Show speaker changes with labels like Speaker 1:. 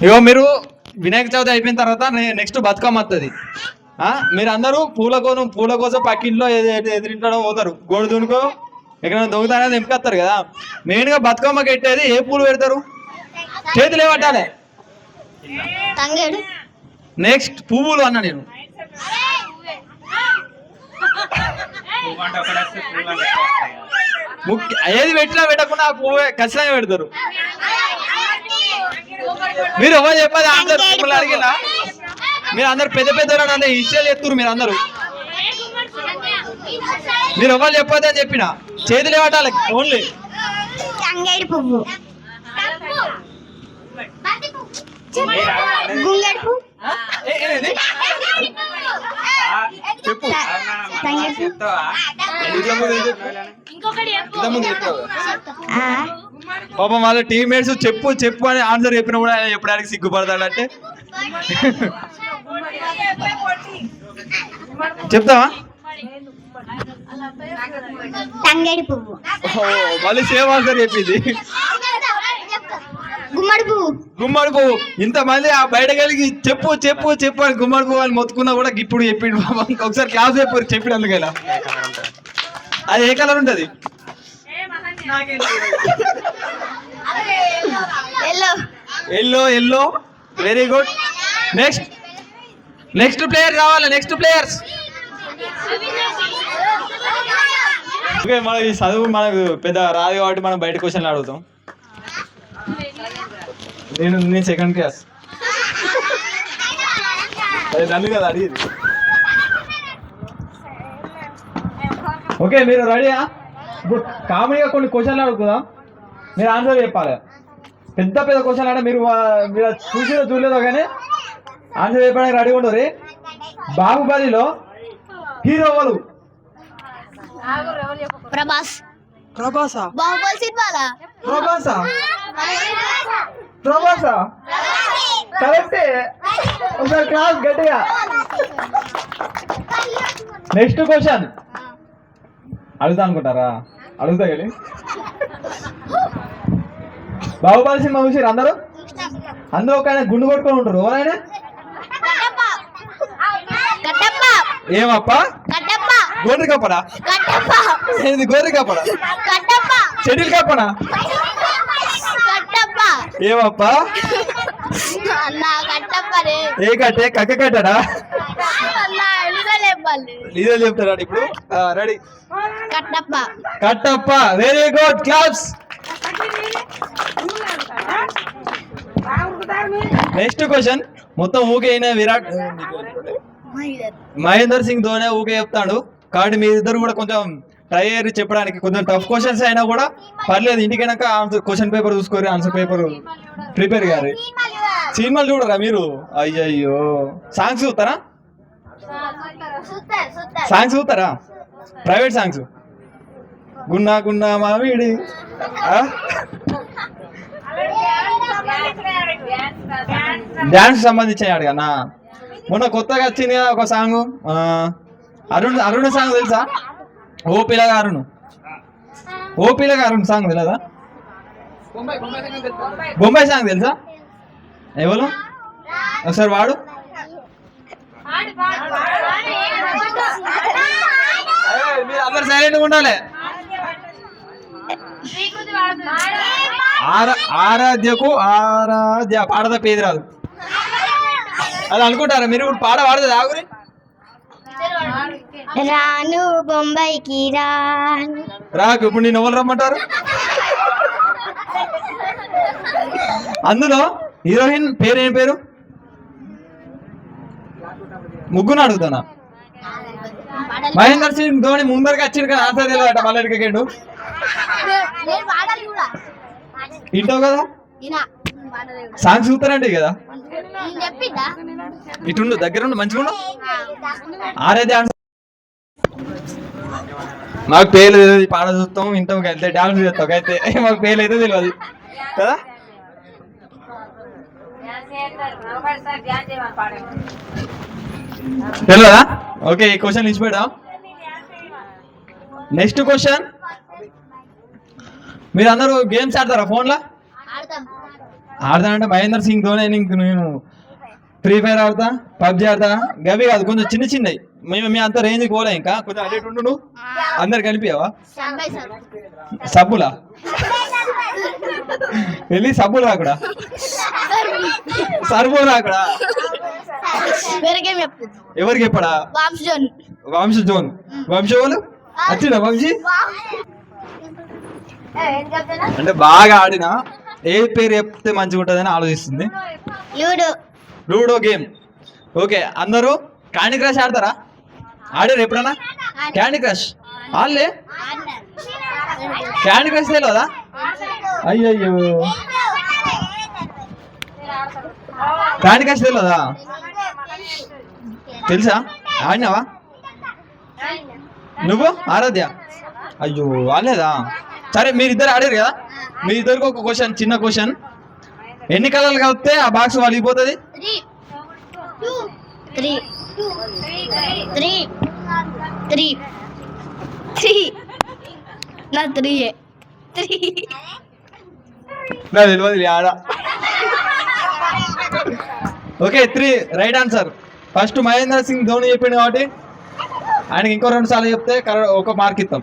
Speaker 1: ఇగో మీరు వినాయక చవితి అయిపోయిన తర్వాత నెక్స్ట్ బతుకమ్మ వస్తుంది మీరు అందరూ పూల కోసం పూల కోసం పక్కింట్లో ఎదు- ఎదు- ఎదురింట్లో పోతారు. గోడు దునుకో ఎక్కడైనా దొంగతనాలు ఎంపుకొస్తారు కదా. మెయిన్గా బతుకమ్మ కట్టేది ఏ పూలు పెడతారు? చేతులు ఏమట్టాలి?
Speaker 2: తంగేడు.
Speaker 1: నెక్స్ట్ పువ్వులు అన్న నేను. ముఖ్య ఏది పెట్టినా పెట్టకుండా ఆ పువ్వు ఖచ్చితంగా పెడతారు. మీరు ఎవరు చెప్పాలి? ఆన్సర్ మిమ్మల్ని అడిగినా? మీరు అందరు పెద్ద పెద్ద అంటే ఇష్టాలు ఎత్తురు మీరు అందరూ. మీరు ఎవరు చెప్పొద్దు అని చెప్పిన? చేతులు ఏమట్టాలి ఓన్లీ.
Speaker 2: తంగేడు పువ్వు. గుంగడు పువ్వు.
Speaker 1: చెప్పు. ఏం చెప్పు? పాపం వాళ్ళ టీమ్మేట్స్ చెప్పు చెప్పు అని ఆన్సర్ చెప్పినా కూడా ఆయన చెప్పడానికి సిగ్గుపడతాడంటే చెప్తావా?
Speaker 2: తంగేడు పువ్వు.
Speaker 1: ఓ, మళ్ళీ సేమ్ ఆన్సర్ చెప్పింది.
Speaker 2: గుమ్మడి పువ్వు.
Speaker 1: గుమ్మడి పువ్వు. ఇంతమంది ఆ బయట కలిగి చెప్పు చెప్పు చెప్పు అని గుమ్మడి పువ్వు అని మొత్తుకున్నా కూడా ఇప్పుడు చెప్పిండు పాపం. ఒకసారి క్లాస్ చెప్పు చెప్పినందుకు ఇలా అది ఏ కలర్ ఉంటది?
Speaker 2: Yellow
Speaker 1: yellow very good next next player రావాలి నెక్స్ట్ ప్లేయర్స్ ఓకే మన ఈ చదువు మనకు పెద్ద రాదు కాబట్టి మనం బయట క్వశ్చన్లు అడుగుతాం. నేను నేను సెకండ్ క్లాస్ అది నన్ను కదా అడిగేది? ఓకే మీరు రెడీయా ఇప్పుడు కామెడీగా కొన్ని క్వశ్చన్లు అడుగుదాం. మీరు ఆన్సర్ చెప్పాలి. పెద్ద పెద్ద క్వశ్చన్ అంటే మీరు మీరు చూసిదో చూడలేదో కానీ ఆన్సర్ చెప్పడానికి రెడీ ఉండరు బాహుబలిలో హీరో ఎవరు?
Speaker 2: ప్రభాస్.
Speaker 1: ప్రభాసా?
Speaker 2: బాహుబలి సినిమాలా?
Speaker 1: ప్రభాసా? ప్రభాసా? కరెక్టే. ఒకసారి క్లాస్ గట్టిగా. Next question. అడుగుతా అనుకుంటారా? అడుగుతా కానీ బాహుబలి సినిమా చూసిరు అందరూ? అందరూ ఒక ఆయన గుండు కొట్టుకొని ఉంటారు ఎవరైనా? ఏమప్ప? కప్పడా
Speaker 2: కట్టప్ప
Speaker 1: ఏంది కప్పడా
Speaker 2: కట్టప్ప
Speaker 1: చెడిల్ కప్పనా? ఏమప్ప? ఏ కట్టే? కక్క కట్టడా? ఇదే చెప్తారా ఇప్పుడు? Ready.
Speaker 2: Kattappa.
Speaker 1: Kattappa very good claps next question మొత్తం ఊకే అయిన విరాట్ మహేందర్ సింగ్ ధోని ఊకే చెప్తాడు. కాబట్టి మీ ఇద్దరు కూడా కొంచెం ట్రై అయ్యారు చెప్పడానికి. కొంచెం టఫ్ క్వశ్చన్స్ అయినా కూడా పర్లేదు. ఇంటికైనాక ఆన్సర్ క్వశ్చన్ పేపర్ చూసుకోరు ఆన్సర్ పేపర్ ప్రిపేర్ గారు సినిమాలు చూడరా మీరు? అయ్యయ్యో. సాంగ్స్ చూస్తారా? సాంగ్స్ చూస్తారా? ప్రైవేట్ సాంగ్స్ గున్నా గున్నా మావిడి డాన్స్ సంబంధించిన అడిగానా మొన్న కొత్తగా వచ్చింది కదా ఒక సాంగ్ అరుణ్ అరుణ్ సాంగ్ తెలుసా? ఓ పిల్లగా అరుణ్. ఓ పిల్లగా అరుణ్ సాంగ్ తెలియదా బొంబాయి సాంగ్ తెలుసా? ఎవరు? ఒకసారి వాడు. మీరు అందరు సైలెంట్గా ఉండాలి. ఆరా ఆరాధ్యకు ఆరాధ్య. పాడద పేరు రాదు. అది అనుకుంటారా? మీరు ఇప్పుడు పాడ పాడదు ఆగురి
Speaker 2: రాను బొంబాయికి రాను
Speaker 1: రాకు ఇప్పుడు నేను ఎవరు రమ్మంటారు? అందులో హీరోయిన్ పేరు ఏం పేరు? ముగ్గురు అడుగుతానా? మహేందర్ సింగ్ ధోని ముందరికి వచ్చింది కదా ఆన్సర్ తెలియదట మళ్ళీ కదా? సాంగ్స్ చూస్తారండి కదా? ఇటుండు దగ్గర ఉండు మంచిగా ఉండు ఆరే డాన్స్. మాకు పేర్లు తెలియదు పాట చూస్తాం వింటాం అయితే డాన్స్ చేస్తాం అయితే మాకు పేర్లు అయితే తెలియదు కదా? తెలియదా ఓకే ఈ క్వశ్చన్ ఇచ్చి పెడదాం నెక్స్ట్ క్వశ్చన్. మీరు అందరూ గేమ్స్ ఆడతారా ఫోన్లో?
Speaker 2: ఆడతాం.
Speaker 1: ఆడతానంటే మహేందర్ సింగ్ ధోని ఇంక నేను ఫ్రీ ఫైర్ ఆడతా పబ్జి ఆడతా. గవి కాదు కొంచెం చిన్న చిన్నవి మేము మీ అంత రేంజ్కి పోలే ఇంకా. కొంచెం అటు ఇటు ఉండు అందరు కనిపించావా సబ్బులా? వెళ్ళి సబ్బులు రాకుడా
Speaker 2: గేమ్ చెప్పు
Speaker 1: ఎవరికి చెప్పడా?
Speaker 2: వామ్స్ జోన్.
Speaker 1: వంశ జోన్ వంశ? వాళ్ళు వచ్చిందా వంశీ అంటే బాగా ఆడిన. ఏ పేరు చెప్తే మంచిగా ఉంటుందని ఆలోచిస్తుంది.
Speaker 2: లూడో.
Speaker 1: Ludo game. ఓకే అందరూ క్యాండీ క్రష్ ఆడతారా? ఆడారు ఎప్పుడన్నా? Candy Crush. ఆడలే? క్యాండీ క్రష్ తెలియదా అయ్యయ్యో. క్యాండీ క్రష్ తెలియదా తెలుసా? ఆడినావా? నువ్వు ఆరాధ్య? అయ్యో ఆడలేదా? సరే మీరిద్దరు ఆడారు కదా? మీ ఇద్దరికి ఒక క్వశ్చన్ చిన్న క్వశ్చన్ ఎన్ని కలర్లు కలిపితే ఆ బాక్స్
Speaker 2: త్రీ నా
Speaker 1: తెలియదు ఆడ. Okay three right answer first Mahendra Singh Dhoni చెప్పిండు కాబట్టి ఆయనకి ఇంకో రెండు సార్లు చెప్తే ఒక మార్క్ ఇస్తాం.